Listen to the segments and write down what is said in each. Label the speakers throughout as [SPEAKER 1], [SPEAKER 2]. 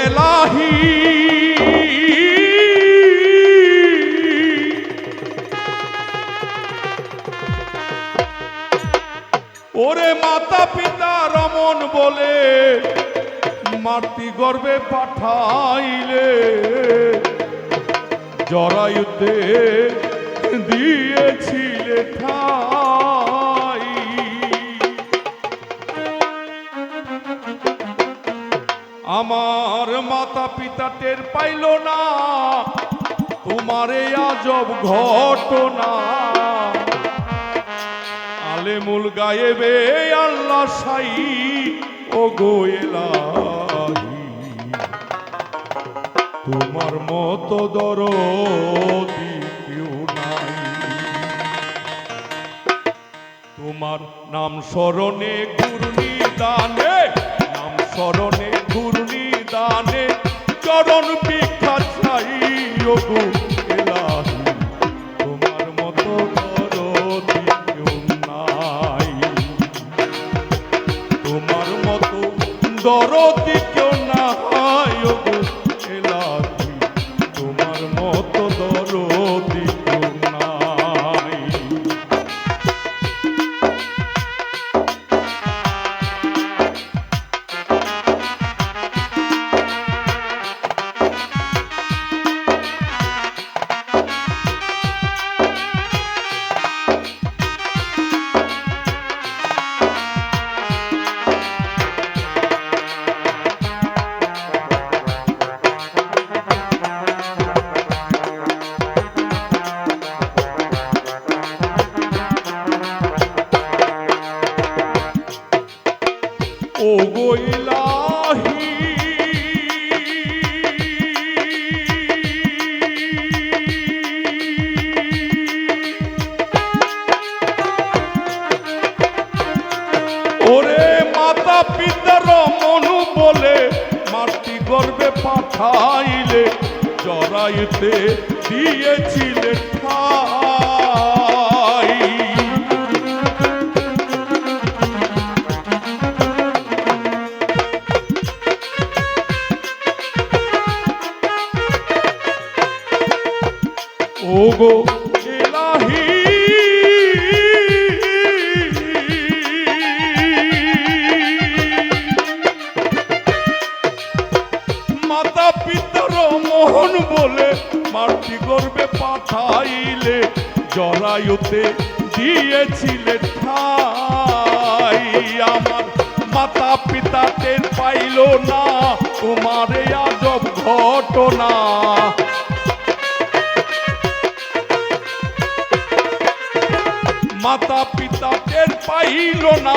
[SPEAKER 1] এলাহি। ওরে মাতা পিতা রমন বলে মাতৃ গর্বে পাঠাইলে জরায়ুতে দিয়েছিলে ঠাই। আমার মাতা পিতা টের পাইল না। তোমার এই আজব ঘটনা। আলেমুল গায়েবে আল্লাহ সাই ও গোয়েলাহি তোমার মতো দরদি কেউ নাই। তোমার নাম স্মরণে ঘূর্ণি দানে, নাম স্মরণে পাঠাইলে জরাইতে দিয়েছিলে ঠাই। ওগো এলাহি মাতা পিতার মোহন বলে মাটি গর্বে পাঠাইলে, জরায়ুতে দিয়েছিলে ঠাই। আমার মাতা পিতা টের পাইল না, তোমার আজব ঘটনা। মাতা পিতা টের পাইল না,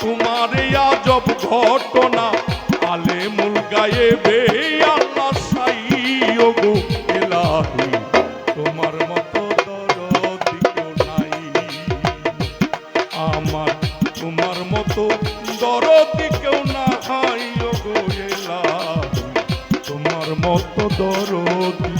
[SPEAKER 1] তোমার আজব ঘটনা। আলে মুল গায়ে বে আল্লাহ সাই গো এলাহি তোমার মতো দরদি কেউ নাই। আমার, তোমার মতো দরদি কেউ নাই ও গো এলাহি তোমার মতো দরদি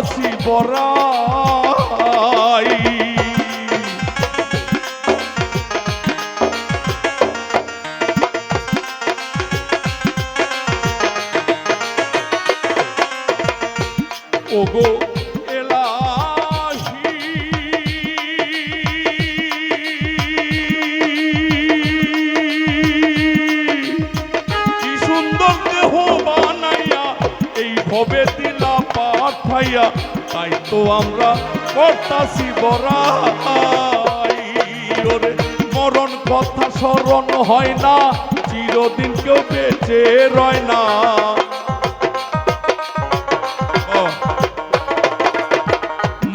[SPEAKER 1] করতাছি বড়াই পাঠাইয়া তাই তো আমরা করতাছি বড়াই। মরণ কথা স্মরণ হয় না, চিরদিন কেউ বেঁচে রয় না।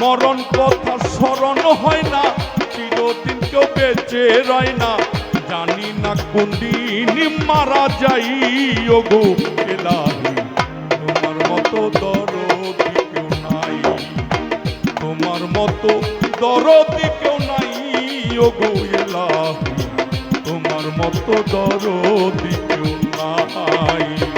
[SPEAKER 1] মরণ কথা স্মরণ হয় না, চিরদিন কেউ বেঁচে রয় না। জানি না কোন দিন মারা যাই, ওগো, এলাহি, তোমার মতো দরদি। দরদি কেউ নাই ওগো গোয়েলা তোমার মতো দরদি কেউ নাই।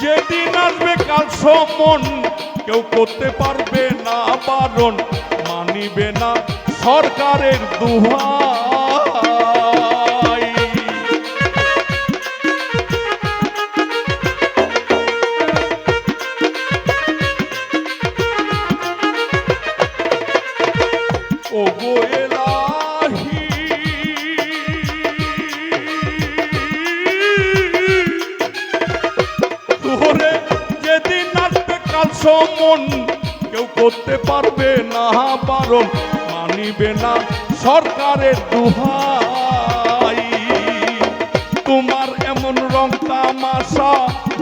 [SPEAKER 1] যেদিন আসবে, কাল সমন। কেউ করতে পারবে না বারণ, মানিবে না সরকারের দুহাই। ও গো সমন কেউ করতে পারবে না বারণ মানিবে না সরকারের দুহাই। তোমার এমন রং তামাশা,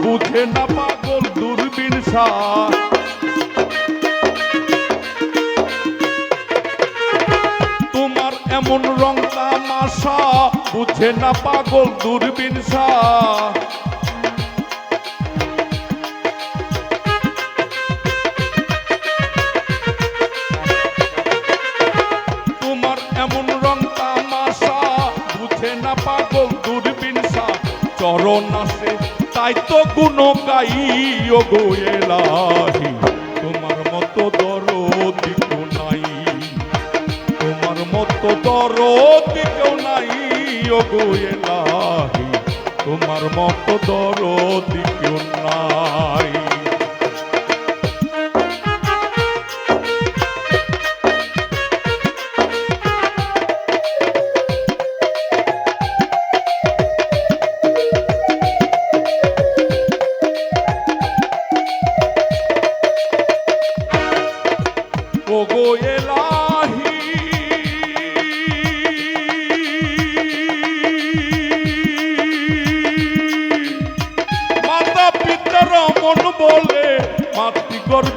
[SPEAKER 1] বুঝে না পাগল দূরবীন তোমার এমন রং তামাশা, বুঝে না পাগল দূরবীন চরণ আসে, তাই তো গুণ গাই তোমার মতো দরদি কেউ নাই। তোমার মতো দরদি কেউ নাই ও তোমার মতো দরদি কেউ নাই।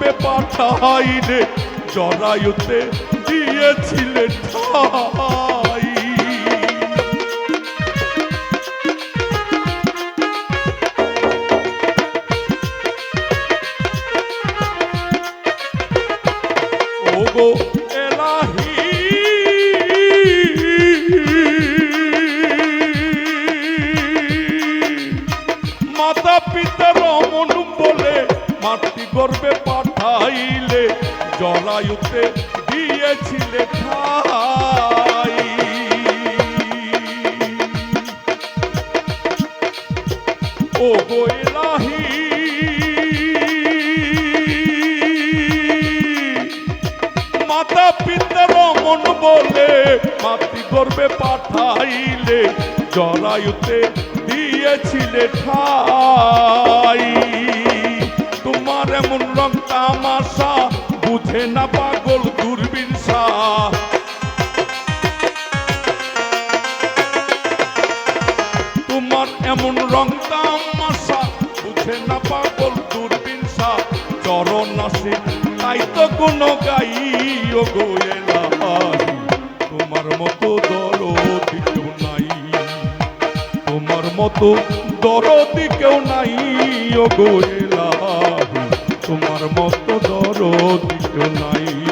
[SPEAKER 1] গর্বে পাঠাইলে জরায়ুতে দিয়েছিলেন ঠাই। পাঠাইলে জলায়ুতে দিয়েছিলে ঠাই। ও গো এলাহি মাতা পিতার মন বলে মাতৃ গর্বে পাঠাইলে জরায়ুতে দিয়েছিলে ঠাই। এমন রং তামাশা, বুঝে না পাগল দূরবীন শাহ তোমার এমন রং তামাশা, বুঝে না পাগল দূরবীন শাহ চরণ আসে, তাই তো কোনো গাই ও গোয়েলাহি তোমার মতো দরদি কেউ নাই। তোমার মতো দরদি কেউ নাই ও গোয়েলাহি তোমার মতো দরদ নাই।